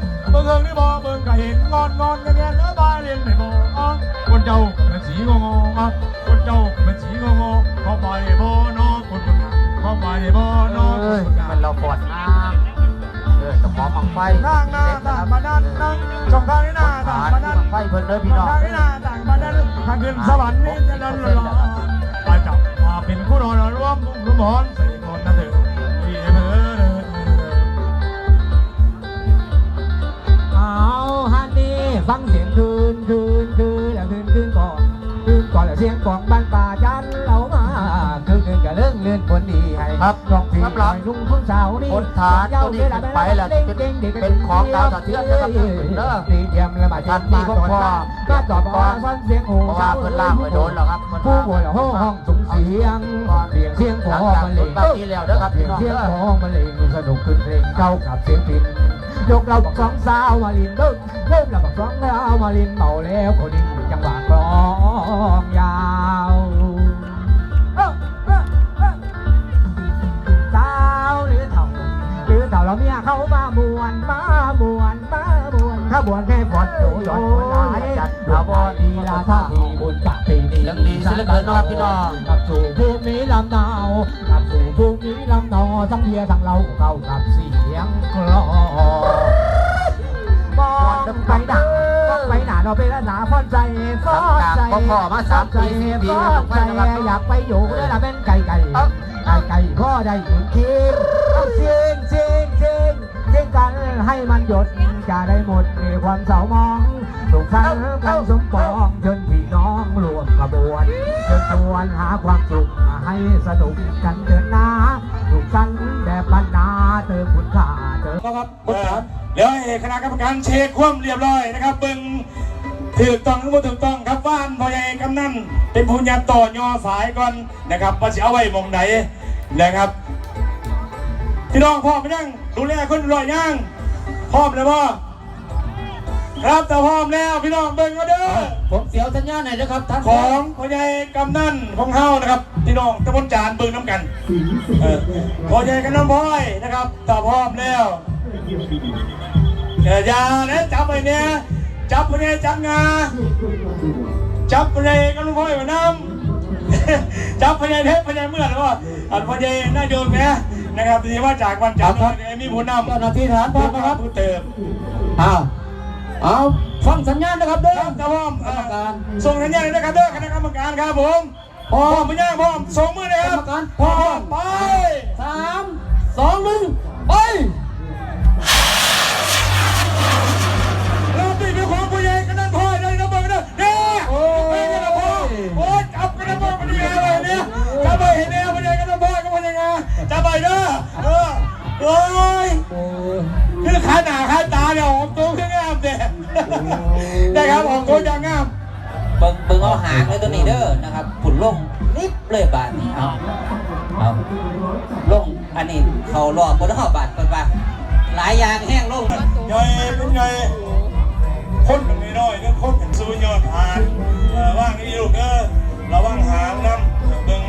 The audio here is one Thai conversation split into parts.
เห็นนะเบิ่งเอิงได้บ่เบิ่งก็เห็นงอนงอนกันแน่เนื้อบาเรียนไม่บ่อะคนเจ้าเป็นสีงงๆอะคนเจ้าเป็นสีงงๆเข้าไปบ่เนอคนคนงามเข้าไปบ่เนอคเอ้ยนคนงามมันเราปวดน้ำเออตะขอมังไฟนั่งหน้าต่างมานั่นนั่งช่องทางนี้หน้าต่างฐานมานั่นมังไฟเพิ่นเด้อพี่ช่องน้องทางนี้หน้าต่างมานั่นทางขึ้นสวรรค์นี่จะนั่นรอมาจับมาเป็นคู่นอนร่วมรุ่มหอน ฟังเสียงคืนคืนคืนแล้วคืนคืนก่อนคืนก่อนแล้วเสียงของบ้านป่าจันเรามาคืนคืนกับเรื่องเลื่อนผลดีให้ครับน้องพี่สำหรับ ลุงคุณสาวนี่คนฐานตัวนี้ขึ้นไปแล้วจะเป็นเป็นของดาวสะเทือนนะครับเด้อตีเทียมและบาดท่านมีพ่อพ่อก็ตอบว่าฟังเสียงหูเพราะว่าเพิ่นล่ามไว้โดนแล้วครับเพิ่นผู้ว่าบ่นห้องห้องสูงเสียงเสียงเสียงขหอลังจากมันเลสุดงบางทีแล้วเด้อครับเสีพี่ยงน้องเสียงเด้อของมันเลงสนุกขึ้นเพลงเก่ากับเสียงพิน ยกเราบอกสองสาวมาลินเด้อเริ่มเราบอกสองสาวมาลินเมาแล้วคนดิ้งจังหวะกลองยาวต้าเอ้าเอ้าสาวหรือเถ่าหรือเถ่าเราเมียเขามามวนมามวนมามวนขบวนแค่ฟอดโดยอนคนร้ายจัดดาวดีลาท่าทีบุญจักปีนี้เรื่องดีสิเหลือเกินนาะครับพี่น้องกับสู่ภูมิลำเนา ทั้งเบียทั้งเราเข้ากับเสียงกลองมองไปหนามองไปหนาเราไปละหนาฟ้อนใจฟ้อนใจพ่อมาสามปีสี่ปีฟ้อแล้วนใจอยากไปอยู่ด้วยละเป็นไก่ไก่ไก่ไก่พ่อได้ยู่คิดเอาเสียงเสียงเสียงเสียงกันให้มันหยดจะได้หมดในความเศร้ามองสุขสันต์กันสมปองเชิญพี่น้องรวมขบวนเชิญชวนหาความสุขให้สนุกกันเถิดนะสุขสันต์ บบบรรณาเธอคุณค่าเธอครับเอ่อเดี๋ยวให้คณะกรรมการเช็คความเรียบร้อยนะครับเบิ้งถูกต้องหรือไม่ถูกต้องครับว่านพ่อใหญ่กำนันเป็นผู้ยัดต่อยอสายก่อนนะครับว่าจะเอาไว้มองไหนนะครับพี่น้องพ่อไหมยังดูแลคนรอยย่างพร้อมเลยว่า ครับแต่พร้อมแล้วพี่น้องเบิ่งก็เด้อผมเสียวสัญญาณหน่อยนะครับท่านของพ่อใหญ่กำนันของเฮานะครับพี่น้องตะบนจานเบิ่งน้ำกันเออพ่อใหญ่กำนันพ่อยนะครับแต่พร้อมแล้วเดี๋ยวอย่านะจับไปเนี่ยจับไปเนี่ยจับงาจับไปเนี่ยก็ลุงพ่อยมาน้ำจับไปเนี่ยเทปไปเนี่ยเมื่อหรือว่าอันพอดีน่าโยมเนี่ยนะครับที่ว่าจากวันจันทร์เนี่ยมีผู้นำเจ้าหน้าที่ฐานพร้อมนะครับผู้เติมอ้าว เอาฟังสัญญาณนะครับเด้อครับจะพร้อมกรรมการส่งสัญญาณเลยนะครับเด้อคณะกรรมการครับผมพร้อมไม่ยากพร้อมส่งมือเลยครับกรรมการพร้อมไปสามสองหนึ่งไปเราตีเป็นของผู้ใหญ่กันนั่นพ่อเลยนะเบิกนะเนี่ยโอ้ยกันนะพ่อโอ้ยจับกันนะพ่อมันดีอะไรเนี่ยจับไปเห็นเนี่ยผู้ใหญ่กันนะพ่อก็ผู้ใหญ่ไงจับไปเด้อเออโอ้ย คือขาหนาขาตาเนี่ยออกตัวขึ้นงามเด้ได้ครับออกตัวอย่างงามเบิ่งเบิ่งเอาหางเลยตัวนี้เด้อนะครับผุนลงนิบเลยบาทนี้เอาเอาลงอันนี้เขารอบบนหอบาทเปิดบาทหลายอย่างแห้งลงใหญ่เป็นไงคนเป็นน้อยๆก็คนเป็นสู้ยอดหางเออว่างนี่ลูกเด้อระวังหางน้ำเบิ่ง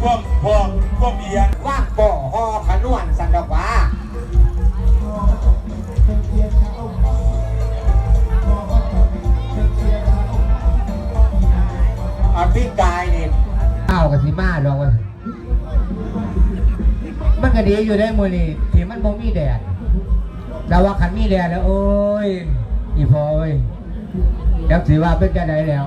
ควบพอกควบเอียงว่างก่อหอขนวนสันดอกว่า พี่กายนี่ข้าวกับสีมาดอกว่ามันก็ดีอยู่ได้มือนี่ที่มันบ่มีแดดแต่ว่าขันมีแดดแล้วโอ้ยอีพอเอ้ยยักสิว่าเป็นจะไหนแล้ว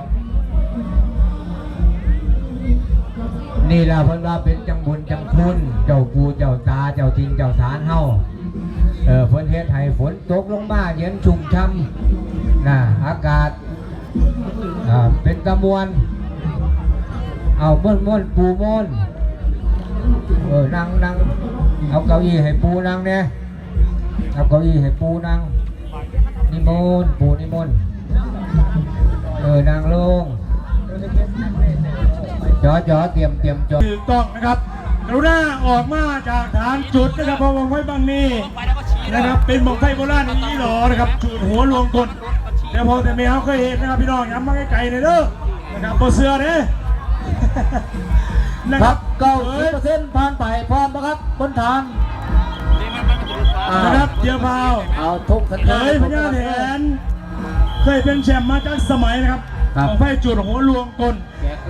นี่ล่ะเพิ่นว่าเป็นจังบุญจังคุณ เจ้าปูเจ้าตาเจ้าทิงเจ้าสารเฮาเออเพิ่นเฮ็ดให้ฝนตกลงมาเย็นชุ่มช่ำน่ะอากาศอ่าเป็นตะมวน เอาม่วนม่วนปูม่วนเออนั่งนั่งเอาเก้าอี้ให้ปูนั่งเนี่ยเอาเก้าอี้ให้ปูนั่งนิมนต์ปูนิมนต์เออนั่งลงจอจอเตรียมเตรียมจอถูกต้องนะครับกรุณาออกมาจากฐานจุดนะครับเพราะวงไฟบางนี้นะครับเป็นหมอกไฟโบราณนี้หรอนะครับจุดหัวลวงกลแต่พอแต่ไม่เอาเคยเห็นนะครับพี่น้องย้ำมาไกลๆเลยเด้อนะครับตัวเสือเนี่ย นะคครัรับบเก้าเอ้สิบยเปอร์เซ็นต์ผ่านไปพร้อมนะครับบนทางอ่านะครับเดี๋ยวพาว เอาทุกสัญญาณเฮ้ยพญาแถนเคยเป็นแชมป์มาจากสมัยนะครับครับ ของไฟจุดหัวลวงกล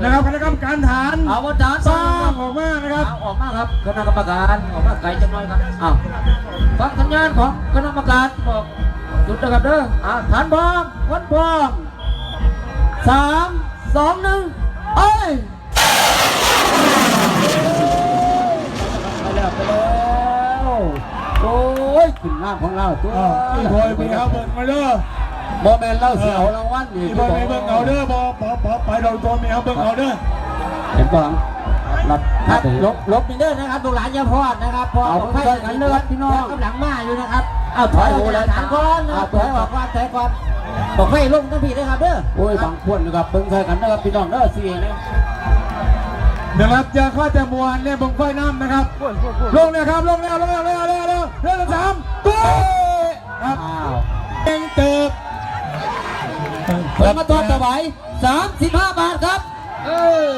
นะครับคณะกรรมการฐานเอาบนทางสร้างออกมานะครับเอาออกมาครับคณะกรรมการออกมาไกลจังเลยครับอ้าวฟังสัญญาณของคณะกรรมการบอกหยุดนะครับเด้ออ่าฐานพร้อมวัดพร้อมสามสองหนึ่งเอ้ยไปแล้วไปแล้ว โอ้ยขึ้นล่างของเราตัวอ่าอีบอยไปครับเบิร์มาเด้อโมเมนต์เราเสียวรางวัลนี่อีบอยไปเบิร์เอาเด้อบอปอปอไปเราตัวมีครับเบิร์เอาเด้อเห็นป่ะรับครับลบลบนี่เด้อนะครับลูกหลานอยาพอดนะครับพอเอาไปกันเลยพี่น้องกำลังมาอยู่นะครับเอาถอยออกจากฐานก่อนนะครับถอยออกก่อนถอยก่อนบอกให้ลงทั้งพี่เลยครับเด้อโอ้ยบางคนนะครับเบิ่งใส่กันนะครับพี่น้องเด้อสี่นะนะครับอย่าข้าแต่มวนเนี่ยบังไฟน้ำนะครับ ลงเลยครับลงแล้วลงแล้วลงแล้ว ลงแล้วลงแล้วสามตัวครับอ้าวเก่งเติบเปิดมาตัวถวายสามสิบห้าบาทครับ เออ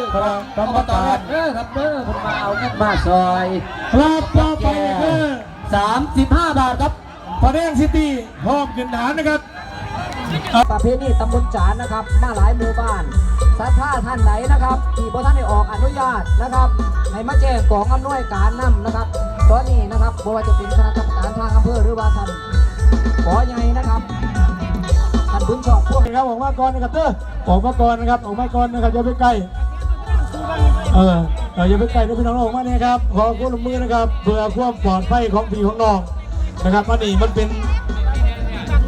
กรรมการเด้อครับเด้อผมมาเอาเงินมาซอยครับต่อไปคือสามสิบห้าบาทครับพอแดงซิตี้พร้อมขึ้นฐานนะครับประเพณีตำบลจานนะครับ มาหลายหมู่บ้านศรัทธาท่านไหนนะครับที่บ่ท่านได้ออกอนุญาตนะครับให้มาแจ้งกองอำนวยการนำนะครับ ตอนนี้นะครับบ่ว่าจะเป็นคณะกรรมการทางอำเภอหรือว่าท่านขอใหญ่นะครับท่านบุญชอบพวกครับออกมาก่อนนะครับเด้อออกมาก่อนนะครับออกมาก่อนนะครับอย่าไปใกล้เออเอออย่าไปใกล้นะพี่น้องออกมาเนี่ยครับขอความร่วมมือนะครับเพื่อความปลอดภัยของพี่ของน้องนะครับอันนี้มันเป็น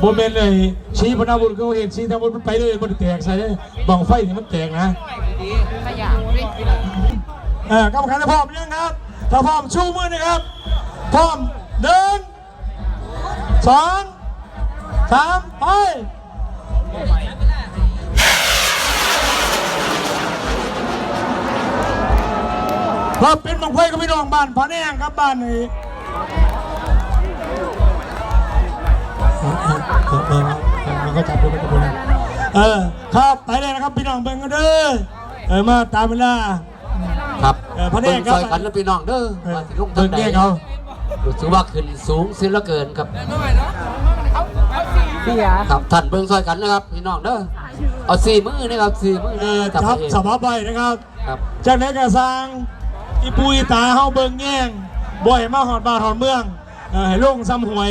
โมเมนต์เลยชี้พนาบุญก็เห็นชี้ทางบุญมันไปเลยมันแตกใส่เลยบังไฟนี่มันแตกนะเออกรรมการพร้อมยังครับ ถ้าพร้อมชูมือนะครับพร้อมเดินสองสามไปเราเป็นบางไฟก็พี่น้องบ้านพระแนงครับบ้านนี้มันก็จับดูไปกับดูนะเออครับไปเลยนะครับพี่น้องเบิ่งกันเด้อเออมาตามเวลา เออพระเนเบิ่ตงรครับซอยกันแล้วพี่น้องเด้อเออว่าสิลงทาเบิ่งงใดแยกเขารู้สึกว่าขึ้นสูงเสียเหลือเกินครับ เสียครับท่านเบิ่งซอยกันนะครับพี่น้องเด้อเอาสี่มือนะครับสี่มือเออจับครับเองสภาพใบนะครับ ครับจากนั้นก็สร้างอีปุยตาเฮาเบิ่งแย่งบ่อยมาหอดบ้านหอดเมืองเออให้ลงซ้ำหวย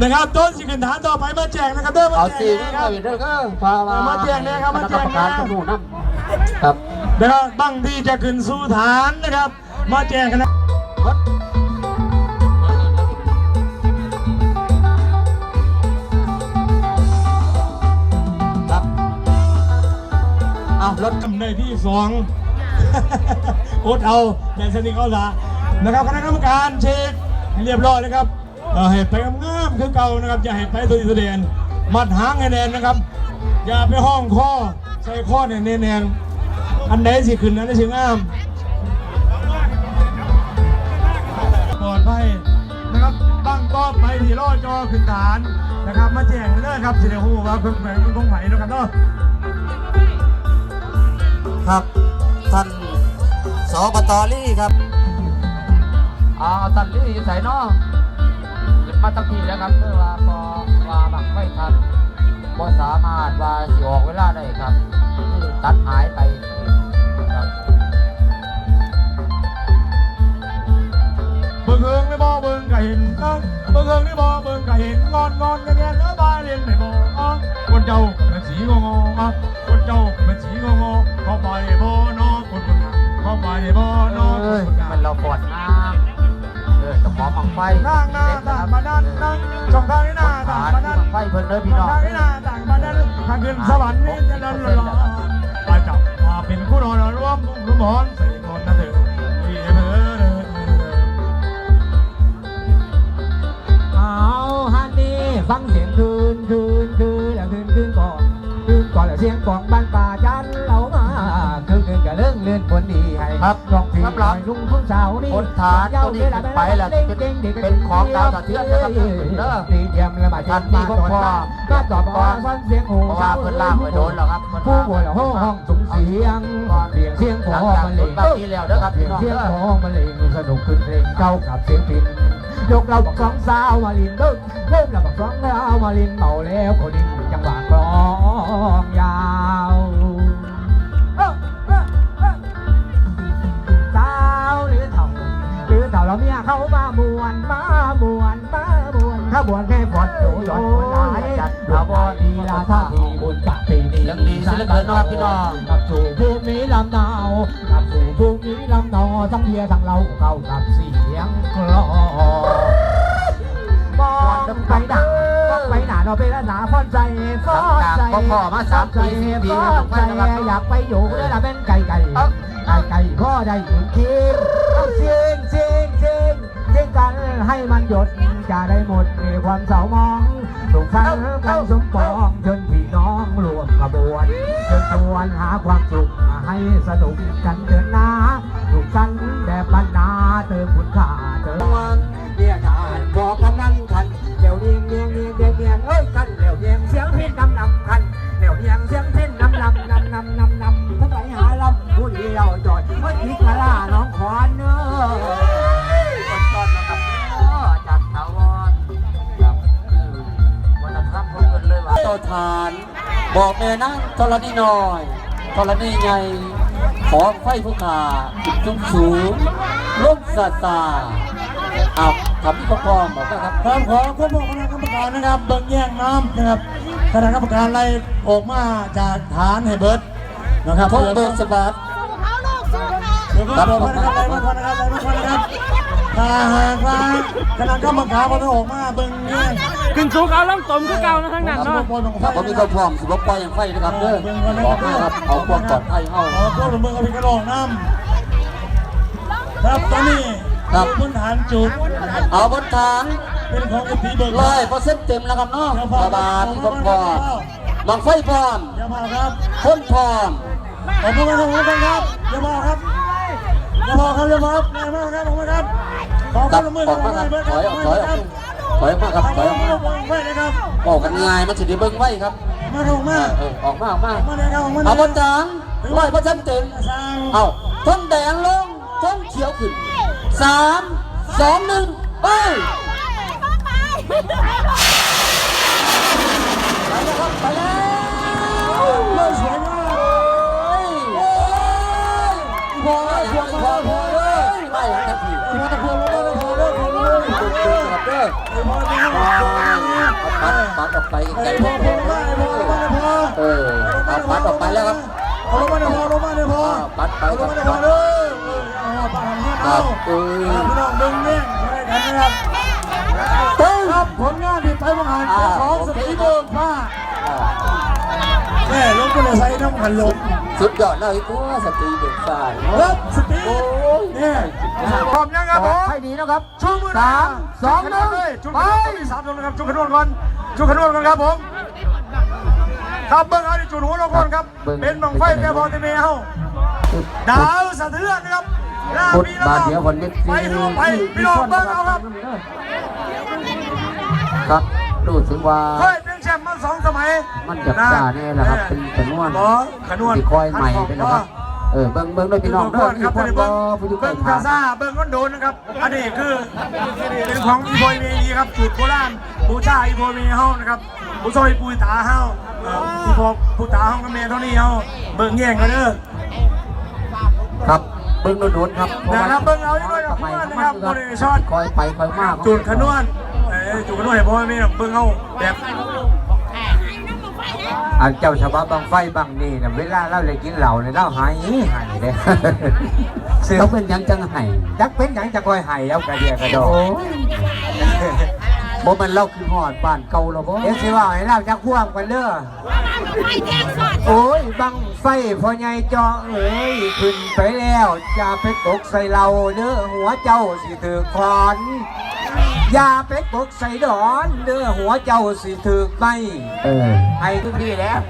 นะครับต้นสิขึ้นฐานต่อไปมาแจกนะครับเด้อมาเอาแจสี่กมือนะครับเด้อก็พามามาแจ้งเลยครับมาแจ้งกรรมการเลยตำรวจนำครับ นะครับบังที่จะขึ้นสู่ฐานนะครับ มาแจ้งกันะครับเอารถทำในที่สองอดเอาแต่สนิทเขาละนะครับคณะกรรมการเช็คเรียบร้อยแล้วครับเอ่อให้ไปงามคือเก่านะครับอย่าให้ไปตัวอิสเดียนมัดหางให้แน่นนะครับ อย่าไปห้องข้อใส่ข้อเนี่ยแน่น อันไหนสิขึ้นอันไหนสิงามปลอดภัยนะครับตั้งก็ไปที่ล่อจอขึ้นฐานนะครับ มาแจ้งเลยครับสิเดฮูว่าเพิ่งแบ่งเป็นของไหนนะครับเนาะครับท่านสบตลี่ครับเอาตันลี่อยู่ใส่เนาะขึ้นมาตั้งทีแล้วครับเพื่อว่าพอว่าบังไม่ทันบ่สามารถว่าสิออกเวลาได้ครับคือตัดหายไป บิ่งเอิงไม่บ่เบิ่งก็เห็นนะเบิ่งเอิงไม่บ่เบิ่งก็เห็นงอนงอนกันแน่แล้วบายเรียนไม่บ่อะคนเจ้าเป็นสีงงอะคนเจ้าเป็นสีงงๆเข้าไปบ่เนอคนคนเข้าไปบ่เนอเอ้ยมันเราปวดน้ำเออจะขอบังไฟนั่งหน้าต่างมานั่นนั่งช่องทางนี้หน้าต่างฐานมานั่นไฟเพิ่นเด้อพี่น้องทางนี้หน้าต่างมานั่นทางขึ้นสวรรค์นี่จะนั่นหรอไปจับมาเป็นคู่นอนร่วมรุ่มหอน ฟังเสียงคืนคืนคืนแล้วคืนคืนก่อนคืนก่อนแล้วเสียงกองบ้านป่าจันเหลามาคืนคืนกับเรื่องเลื่อนคนดีให้ครับร้องเพลงสำหรับลุงทุ่งสาวนี่คนฐานตัวนี้ขึ้นไปแล้วจะเป็นเป็นของดาวตะเทียนนะครับเด้อตีเทียมและมาท่านมีพวกพ่อก็ตอบว่าฟังเสียงหูเพราะว่าเพิ่นล่างไว้โดนแล้วครับเพิ่นผู้ล่างบวชห้องห้องสูงเสียงเสียงเสียงขอมาเลงบางทีแล้วนะครับเสีพี่ยงน้องเสียงเด้อขอมาเลงสนุกขึ้นเพลงเข้ากับเสียงพิน ยกเราบักสองสาวมาลินเริ่มเริ่มเราบักสองสาวมาลินเมาแล้วคนนี้จังหวะกลองยาวเอ้อเอ้อเอ้อสาวหรือเถ่าหรือเถ่าเราเมียเขามามวนมามวนมามวนถ้าบวนแค่บอดโยยอนคนร้ายจัดเราบอดีลาท่าทีบุญจากปีนี้ยังดีสิเหลือเกินนะครับพี่น้องกลับสู่ภูมิลำเนากลับสู่ ภูมิลำเนาทั้งเบียร์ทั้งเราเข้ากับเสียงกลองมองไปหนามองไปหนาเราเป็นหนาฟอนใจฟอนใจหลังจากพ่อมาสามปีสี่ปีฟอนใจไม่ต้องไปนะครับอยากไปอยู่ด้วยละเป็นไก่ไก่เอ้าไก่ไก่พ่อได้ยินคิงเอาเสียงเสียงเสียงเสียงกันให้มันหยดจะได้หมดในความเศร้ามองถูกทั้งกันสมปองจนพี่น้องรวมขบวนเชิญชวนหาความสุข ให้สนุกกันเถิดนะถูกสันแบบบรรณาเติมคุณค่าเติมวันเดียดานบอกกันนั่นคันเดี๋ยวเนียงเนียงเนียงเนียงเนียงเอ้ยคันเดี๋ยวเนียงเสียงพินนำนำคันเดี๋ยวเนียงเสียงพินนำนำนำนำนำนำทั้งหลายหาลำผู้เดียวจอดเมื่อทิกมาล่าน้องขอนเนื้อต้นๆนะครับเออจานบผมเกินเลยว่าเจ้าฐาน บอกแม่นั่งธรณีน้อย ธรณีใหญ่ขอไฟผู้ขาจุดจุ้มสูงร่มสาตาเอาทำที่พร้อมๆบอกนะครับครับขอควบบอกคณะกรรมการนะครับ เบิ่งแย่งน้ำนะครับคณะกรรมการไล่ออกมาจากฐานให้เบิร์ดนะครับทงเบิกสบัดเดี๋ยวก็บอกนะครับไล่มาก่อนนะครับไล่มาก่อนนะครับถ้าหากว่าคณะกรรมการพอออกมาเบิ่งแย่ง ขึ้นสูงเอาล่องตมคือเก่านะทั้งนั้นเนาะถ้าผมมีความพร้อมสิบปล่อยอย่างไฟนะครับเด้อบอกให้ครับเอาความปลอดภัยเข้าขอพวกเมืองอภิกระรองน้ำครับตอนนี้ครับพื้นฐานจุดนะครับเอาบนฐานเป็นของกะทิเบิกร้อยเปอร์เซ็นต์เต็มแล้วครับเนาะบาบาทพร้อมพร้อมบังไฟพร้อมอย่าพาครับคนพร้อมขอบคุณครับขอบคุณครับอย่าพาครับอย่าพาครับอย่าพาครับอย่าพาครับขอบคุณครับขอบกลับคุณมือออกมาครับถอยออกถอยออก ถอยออกมาครับถอยออกมาไว้เลยครับออกกันง่ายมันสิได้เบิ่งไว้ครับมาถูกมาเออออกมาออกมามาเลยครับออกมาเลยเอาบนฐานร้อยเปอร์เซ็นต์เต็มสร้างเอาท้องแดงลงท้องเขียวขึ้นสามสองหนึ่งไปไปแล้วครับไปแล้ว ปัดปัดออกไปไกล้พอพอมาไอ้พอมาไอ้พอเออเอาปัดออกไปแล้วครับเอลงมาเดี๋ยวพอลงมาเดี๋ยวพอปัดไปลงมาเดี๋ยวพอเลยเอาปากหันให้ครัเอาบเออพี่น้องดึงเนี่ยไม่ได้กันนะครับตึ้งครับผลงานที่ไปบังหันของสตีเบิร์กมา แม่ลงก็เลยใส่น้ำหันลงสุดยอดเลยตัวสตรีเด็กสายครับสตีเนี่ยพร้อมยังครับผมให้ดีนะครับชูมือสามสองหนึ่งจุดขนวนต้องมีสามจุดนะครับจุดขนวนก่อนจุดขนวนก่อนครับผมครับเบิ้งเอาที่จุดหัวเราก่อนครับ เป็นบังไฟแกบอลเตเมเฮาดาวสะเทือนนะครับลาพุทธพี่น้บาองทเดียวคนเล็กไปพี่น้องไปพี่น้องเบิ้งเอาครับ ครับรู้สึกว่า สองสมัยมันจะซ่าแน่แหละครับเป็นขนวนบอขนวนที่คอยใหม่เป็นนะครับเออเบิ้งเบิ้งด้วยพี่น้องเบิ้งเด้อครับที่พ่อเบิ้งบ่ผู้อยู่ใกล้เบิ้งทาคางซาเบิ้งก้อนโดนนะครับอันนี้คือเป็นของอีโบยเมนีครับจุดโบราณบูชาอีโบยเมนีเฮานะครับบูชาอีปุยตาเฮาเอ่ออีโบปุยตาเฮากับเมย์เท่านี้เฮาเบิ้งแย่งกันเด้อครับเบิ้งโดนๆครับนะครับเบิ้งเอาอีกหน่อยครับเพื่อนนะครับโมเดลช็อตคอยไปคอยมาจุดขนวนเอ้ยจุดขนวนเห็นพ่อแม่เบิ้งเฮาแบบ อันเจ้าชาวบ้านบางไฟบางนี่นะเวลาเราเลยกินเหล้าเนี่ยเราหายหายเลยเขาเป็นหยังจังไห้จักเป็นหยังจะคอยหายเอากระเดียกระดอบ่มันเล่าคือหอดบ้านเก่าแล้วบ่เดี๋ยวสิว่าให้เราจะควบกันเด้อโอ้ยบังไฟพ่อใหญ่จอเอ้ยขึ้นไปแล้วจะไปตกใส่เราเด้อหัวเจ้าสิถือคอน อย่าไปตกใส่ดอนเด้อหัวเจ้าสิถือไม่เออให้ทุกทีแล้ว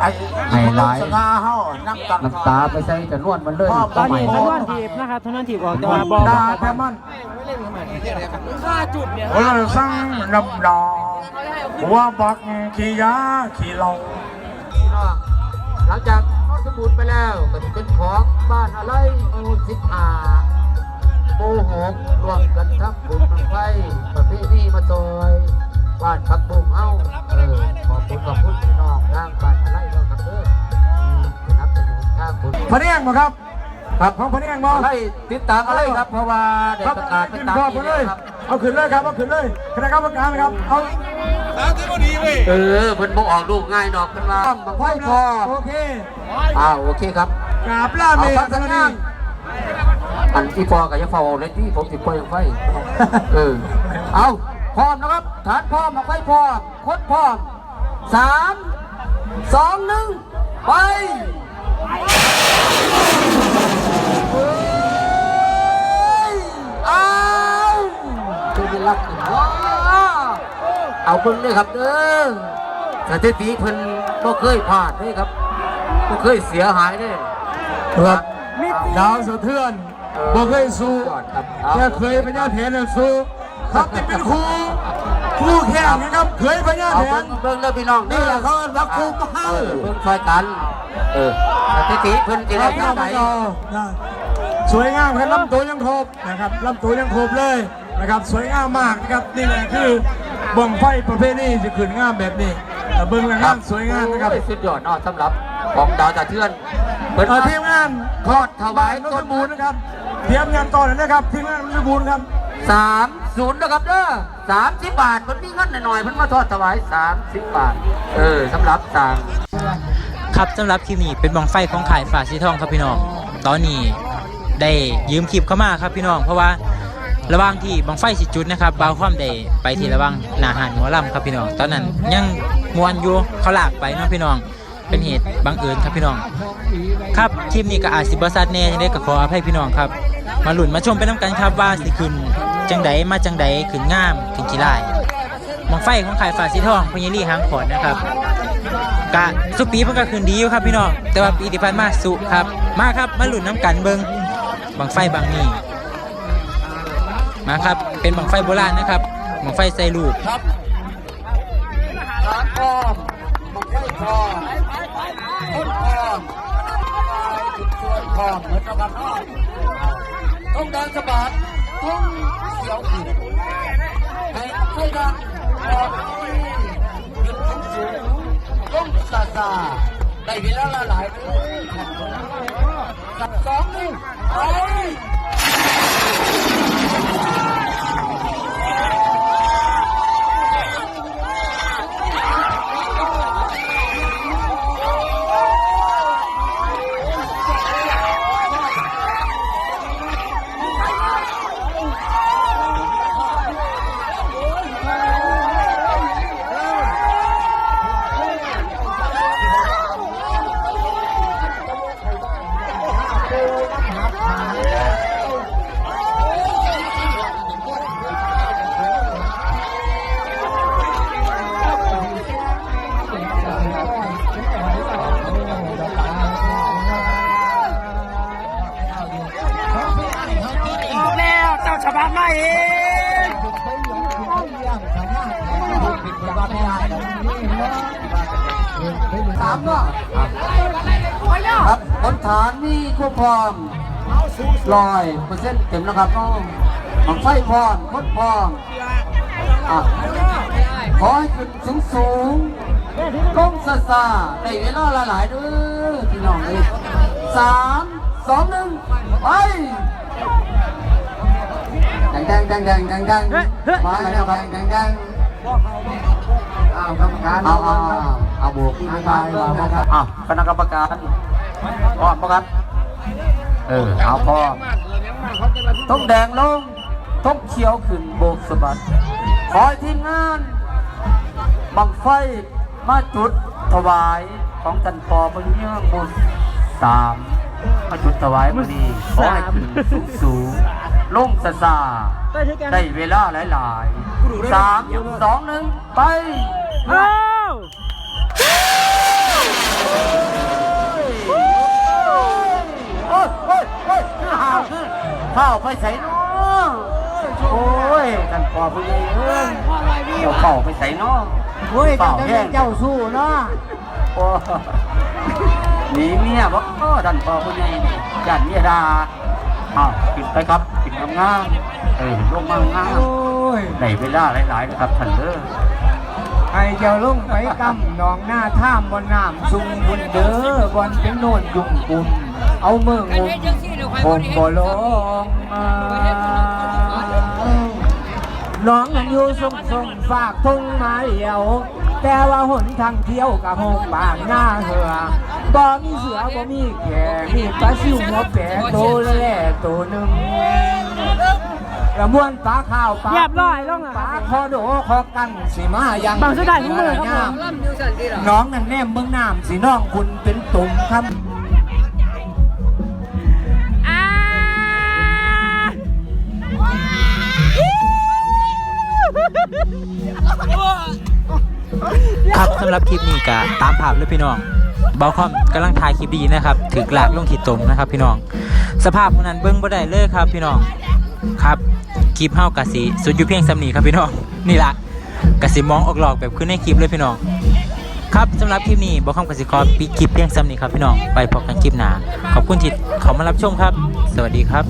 ไอ้ให้หลาย สง่าเฮานั่งตักน้ำตาไปใส่กระนวนมันเลยตอนนี้ทำทไมนวนทีบนะครับทนวนทีบออกแต่ว่าบอลดาแทมันค่าจุดเนี่ยโอ้ยสั่งนำดาว่าบักขี่ยาขี่เหล้าพี่น้องหลังจากบูรณ์ไปแล้วก็จะเป็นของบ้านอะไรหมู่สิบห้า หมู่หกรวมกันทำบุญบังไฟประเพณีมาซอยบ้านพักบุ้งเอ้าเออขอบคุณขอบคุณพี่น้องทางบ้านอะไรเราครับเด้อที่สนับสนุนทางบุญพะเนียงบ่ครับครับของพะเนียงบ่อะไรติดตามอะไรครับเพราะว่าได้ครับประกาศไปตามนี้เลยเอาขึ้นเลยครับเอาขึ้นเลยคณะกรรมการนะครับเอาเออเพิ่นบ่ออกลูกง่ายดอกเพิ่นว่าบังไฟพอโอเคอ้าวโอเคครับกราบลาเมเอาย์ฟังสัญญาณ อันที่พอกับยังเฝ้าเอาเลยที่ผมสิปล่อยยังไฟ เออ เอาพร้อมนะครับ ฐานพร้อมบังไฟพร้อมคนพร้อมสามสองหนึ่งไปเฮ้ยเอาเป็นรักขึ้นว้าเอาเบิ่งเลยครับเด้อสถิติเพิ่นบ่เคยพลาดเลยครับบ่เคยเสียหายเลยครับดาวสะเทือน บ่เคยสู้ยอดครับแค่เคยพญาเถนนะสู้ครับที่เป็นครูครูแข่งนะครับเคยพญาเอาเถเบิ่นงเบิ่งแล้วพี่น้องนี่แหละเขาเอิ้นว่าครูเป้าเออเบิ่งช่วยกัน เออสถิติเพิ่นจะได้คเท่ารับไหร่นะสวยงามครับลำตัวยังครบนะครับลำตัวยังครบเลยนะครับสวยงามมากนะครับนี่แหละคือบ่งไฟประเภทนี้จะขึ้นงามแบบนี้เบิ่งแล้วงามสวยงามนะครับโอ้ยสุดยอดเนาะสำหรับของดาวตะเทือน เพิ่นเอ่อมาทีมงานทอดถวายนนทบูรณ์นะครับ เตรียมงานต่อเลยนะครับทีมงานนนทบูรณ์ครับสามศูนย์นะครับเด้อสามสิบบาทมันมีเงินหน่อยๆเพิ่นมาทอดถวายสามสิบบาท เออสำหรับสาม ครับสำหรับคลิปนี้เป็นบังไฟของขายฝาสีทองครับพี่น้อง ตอนนี้ได้ยืมคลิปเข้ามาครับพี่น้อง เพราะว่าระหว่างที่บังไฟสิจุดนะครับบาวความได้ไปที่ระหว่างหนาหานหมอลำครับพี่น้อง ตอนนั้นยังมวนอยู่เขาลากไปเนาะพี่น้อง เป็นเหตุบังเอิญครับพี่น้อง ครับคลิปนี้ก็อาจสิบซัดแน่ยังได้ก็ขออภัยพี่น้องครับ มาหลุนมาชมไปน้ำกันครับว่าสิขึ้นจังใดมาจังใดขึ้นงามขึ้นกี่ลายบังไฟของขายฝาสีทองพญลีหางขอดนะครับกะสุปีมันก็คืนดีอยู่ครับพี่น้องแต่ว่าปีที่ผ่านมาสุครับ มาครับมาหลุนน้ำกันเบิงบังไฟบางนี่มาครับเป็นบังไฟโบราณนะครับบังไฟใส่ลูกฐานพร้อมบั งไฟพร้อมต้นพร้อมจุดส่วนพร้อมเหมือนกับน้องต้องเดินสะบัดต้องเสียวขึ้นให้ไฟดังพร้อมขึ้นสูงสูงลงซาซาได้เวลาละหลายเลยสับสองหนึ่งไป พร้อมลอยเปอร์เซ็นต์เต็มนะครับน้องของไฟพร้อมคดพร้อมอะขอให้ขึ้นสูงสูงลงซาซาได้เวลาละหลายๆเด้อพี่น้องเลยสามสองหนึ่งไปดังดังดังดังดังดังมาแล้วครับดังดังเอากรรมการเอาเอาเอาบวกที่ไม่ได้ครับอะคณะกรรมการพร้อมปะครับ เออเอาพร้อมต้องแดงลงต้องเขียวขึ้นโบกสะบัดขอให้ทีมงาน บังไฟมาจุดถวายของกันปอพญเยื่อมูลสามมาจุดถวายมือดีขอให้ขึ้นสูงสูงลงซาซาได้เวลาหลายๆสามสองหนึ่งไปาไปใส่นาะโอ้ยกันปอพญเอ้ยเดี๋ยวเป่าไปใส่นาะโอ้ยเป่าแห้งเจ้าสู้เนาะโอ้หนีเมียบอกก็ดันพอคนใหญ่นี่ยันเมียดาอ้าวกินไปครับกินงามๆเออลงมางามโอ้ยได้เวลาหลายๆนะครับท่านเด้อให้เจ้าลงไปกำหนองหน้าท่ามบนน้ำซุงบุญเด้อบนเป็นโน่นยุงกุม เอาเมืองงุมผมบ่ลงมาน้องนั้นอยู่สมสมฝากทุ่งมาเดียว แต่ว่าหนทางเที่ยวกับหงบางหน้าเหือบ่มีเสือบ่มีแขมีปลาซิวหัวแปะโตแล่ตัวหนึ่งกระมวนปลาข้าวปลาเรียบร้อยลงปลาคอโดคอกันสีมายังบางสุดท้ายของมือครับน้องนั่นแนมเมืองน้ำสีน้องคุณเป็นตุ่มครับ ครับสำหรับคลิปนี้ก็ตามภาพเลยพี่น้องเบาคอมกำลังถ่ายคลิปดีนะครับถือกลากลงขีดตมนะครับ พี่น้อง สภาพมันนั้นเบิ้งบ่ได้เลยครับ พี่น้องครับคลิปเฮากะสิสุดอยู่เพียงสำนีครับพี่น้องนี่ละกะสิมองออกหลอกแบบขึ้นในคลิปเลยพี่น้องครับสำหรับคลิปนี้เบาคอมกะสิขอปิดคลิปเพียงสำนีครับพี่น้องไปพบกันคลิปหน้าขอบคุณที่เขามารับชมครับ สวัสดีครับ